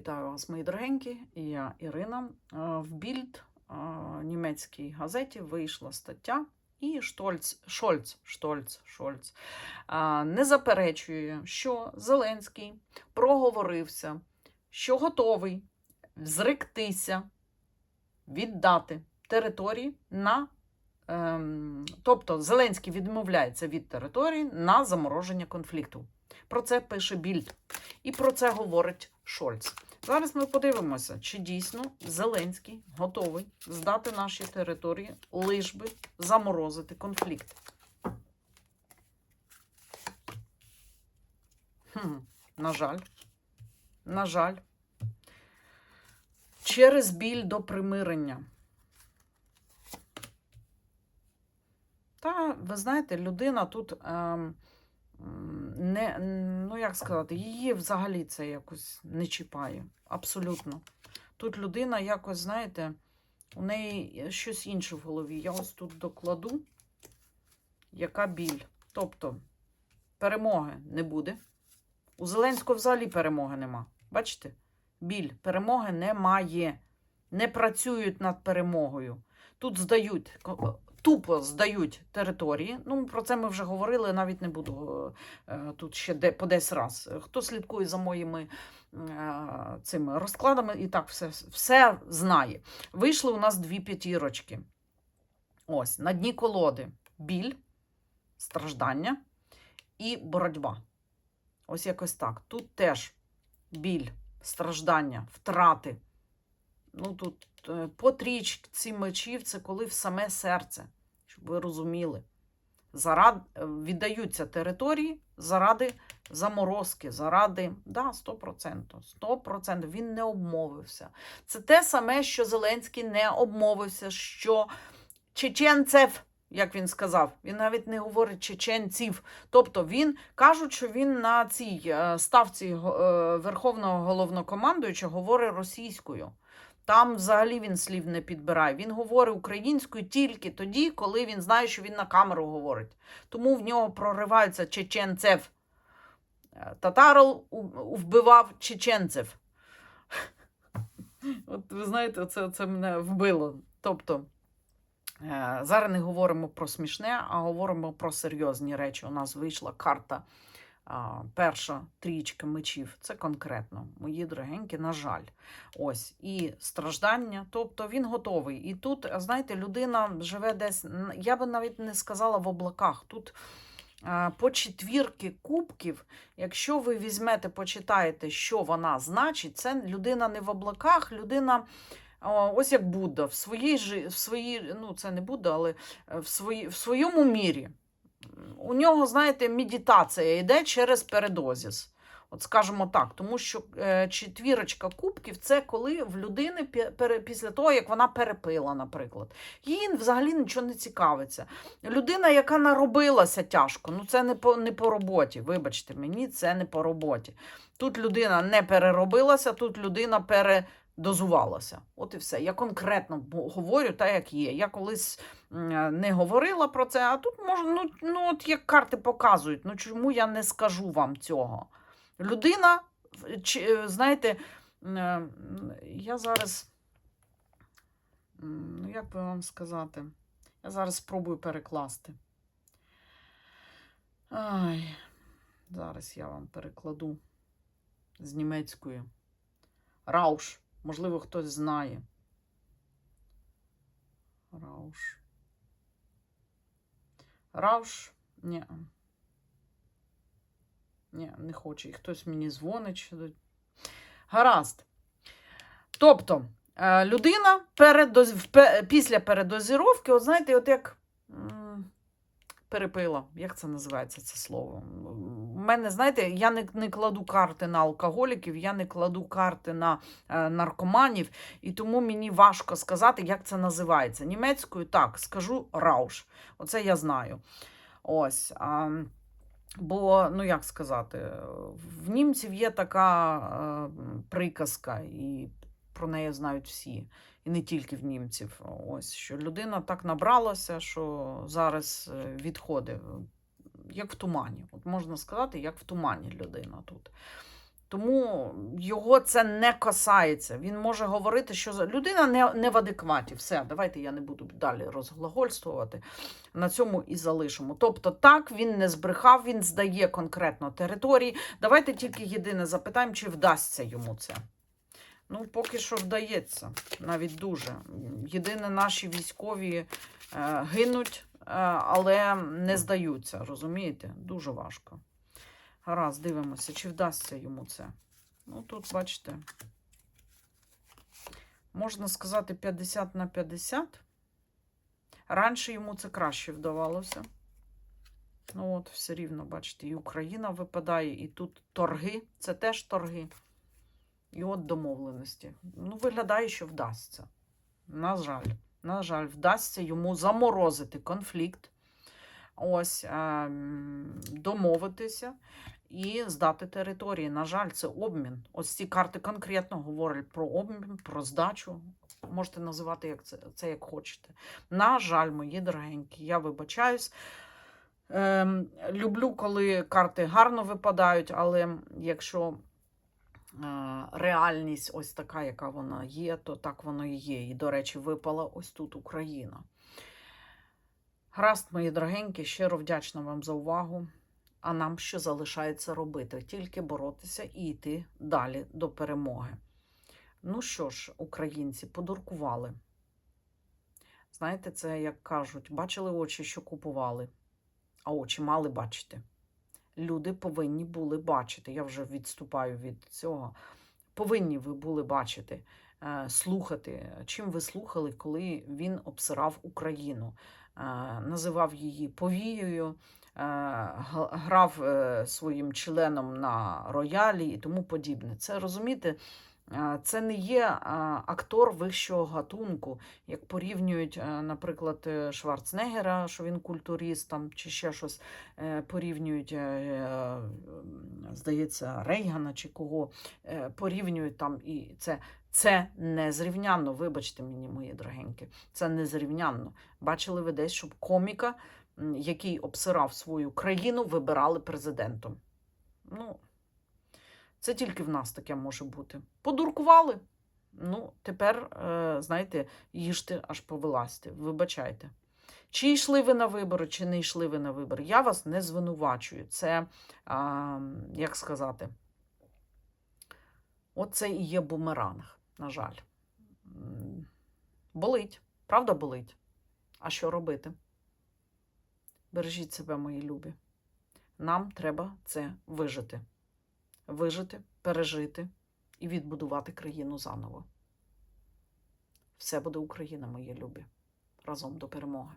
Вітаю вас, мої дорогенькі. Я Ірина. Е, В Більд е, німецькій газеті вийшла стаття, і Штольц, Шольц, Штольц, Шольц е, не заперечує, що Зеленський проговорився, що готовий зректися, віддати території на. ем, Тобто Зеленський відмовляється від території на замороження конфлікту. Про це пише Більд. І про це говорить Шольц. Зараз ми подивимося, чи дійсно Зеленський готовий здати наші території, лиш би заморозити конфлікт. Хм, на жаль, на жаль, через біль до примирення. Та, ви знаєте, людина тут. М, не, ну як сказати, її взагалі це якось не чіпає. Абсолютно. Тут людина якось, знаєте, у неї щось інше в голові. Я ось тут докладу, яка біль. Тобто перемоги не буде. У Зеленського взагалі перемоги нема. Бачите? Біль. Перемоги немає. Не працюють над перемогою. Тут здають тупо здають території. Ну, про це ми вже говорили, навіть не буду е, тут ще де, по десь раз. Хто слідкує за моїми е, цими розкладами, і так все, все знає. Вийшли у нас дві п'ятірочки. Ось, на дні колоди біль, страждання і боротьба. Ось якось так. Тут теж біль, страждання, втрати. Ну, тут е, по трічці мечів це коли в саме серце, щоб ви розуміли. Зарад... е, Віддаються території заради заморозки, заради. Да, 100%. 100%. Він не обмовився. Це те саме, що Зеленський не обмовився, що чеченцев, як він сказав, він навіть не говорить чеченців. Тобто він кажуть, що він на цій е, ставці Верховного головнокомандуючого говорить російською. Там взагалі він слів не підбирає. Він говорить українською тільки тоді, коли він знає, що він на камеру говорить. Тому в нього прориваються чеченцев. Е, Татаров у- вбивав чеченцев. От ви знаєте, це, це мене вбило. Тобто, е, зараз не говоримо про смішне, а говоримо про серйозні речі. У нас вийшла карта перша трієчка мечів. Це конкретно, мої дорогенькі, на жаль. Ось і страждання. Тобто він готовий. І тут, знаєте, людина живе десь, я би навіть не сказала в облаках. Тут по четвірки кубків, якщо ви візьмете, почитаєте, що вона значить, це людина не в облаках, людина. Ось як Будда, в своїй в своїй, ну це не Будда, але е, в, свої, в своєму мірі. У нього, знаєте, медитація йде через передозіс. От скажімо так, тому що е, четвірочка кубків це коли в людини пі- після того, як вона перепила, наприклад. Їй взагалі нічого не цікавиться. Людина, яка наробилася тяжко, ну це не по, не по роботі. Вибачте мені, це не по роботі. Тут людина не переробилася, тут людина передозувалася. От і все. Я конкретно говорю так, як є. Я колись не говорила про це, а тут можна, ну, ну от як карти показують, ну чому я не скажу вам цього? Людина, е, знаєте, е, я зараз, ну як би вам сказати, я зараз спробую перекласти. Ай, зараз я вам перекладу з німецької. Рауш, можливо, хтось знає. Рауш. Рауш. Ні. Ні, не хоче. І хтось мені дзвонить. Гаразд. Тобто, е, людина передоз... впе- після передозіровки, от знаєте, от як перепила. Як це називається це слово? У мене, знаєте, я не, не кладу карти на алкоголіків, я не кладу карти на е, наркоманів, і тому мені важко сказати, як це називається. Німецькою так, скажу рауш. Оце я знаю. Ось. А, бо, ну як сказати, в німців є така е, приказка, і про неї знають всі. І не тільки в німців. Ось що людина так набралася, що зараз е, відходить, як в тумані. От можна сказати, як в тумані людина тут. Тому його це не касається. Він може говорити, що людина не, не в адекваті. Все, давайте я не буду далі розглагольствувати. На цьому і залишимо. Тобто, так, він не збрехав, він здає конкретно території. Давайте тільки єдине запитаємо, чи вдасться йому це. Ну, поки що вдається, навіть дуже. Єдине, наші військові е, гинуть, е, але не здаються, розумієте? Дуже важко. Гаразд, дивимося, чи вдасться йому це. Ну, тут, бачите, можна сказати 50 на 50. Раніше йому це краще вдавалося. Ну, от, все рівно, бачите, і Україна випадає, і тут торги, це теж торги. І от домовленості. Ну, виглядає, що вдасться. На жаль, на жаль, вдасться йому заморозити конфлікт. Ось ем, домовитися і здати території. На жаль, це обмін. Ось ці карти конкретно говорять про обмін, про здачу. Можете називати як це, це як хочете. На жаль, мої дорогенькі, я вибачаюсь. Ем, люблю, коли карти гарно випадають, але якщо реальність ось така, яка вона є, то так воно і є. І, до речі, випала ось тут Україна. Гаразд, мої дорогенькі, щиро вдячна вам за увагу. А нам що залишається робити? Тільки боротися і йти далі до перемоги. Ну що ж, українці, подуркували. Знаєте, це як кажуть, бачили очі, що купували, а очі мали бачити. Люди повинні були бачити. Я вже відступаю від цього. Повинні ви були бачити, е, слухати. Чим ви слухали, коли він обсирав Україну, е, називав її повією, е, грав своїм членом на роялі і тому подібне. Це розумієте, це не є е, актор вищого гатунку, як порівнюють, е, наприклад, е, Шварценеггера, що він культуріст там, чи ще щось е, порівнюють, е, е, здається, Рейгана чи кого е, порівнюють там і це. Це незрівнянно, вибачте мені, мої дорогенькі, це незрівнянно. Бачили ви десь, щоб коміка, який обсирав свою країну, вибирали президентом. Ну, це тільки в нас таке може бути. Подуркували. Ну, тепер, е, знаєте, їжте аж повилазьте. Вибачайте. Чи йшли ви на вибори, чи не йшли ви на вибори. Я вас не звинувачую. Це, як сказати, оце і є бумеранг, на жаль. Болить, правда болить? А що робити? Бережіть себе, мої любі. Нам треба це вижити. Вижити, пережити і відбудувати країну заново. Все буде Україна, моє любі. Разом до перемоги.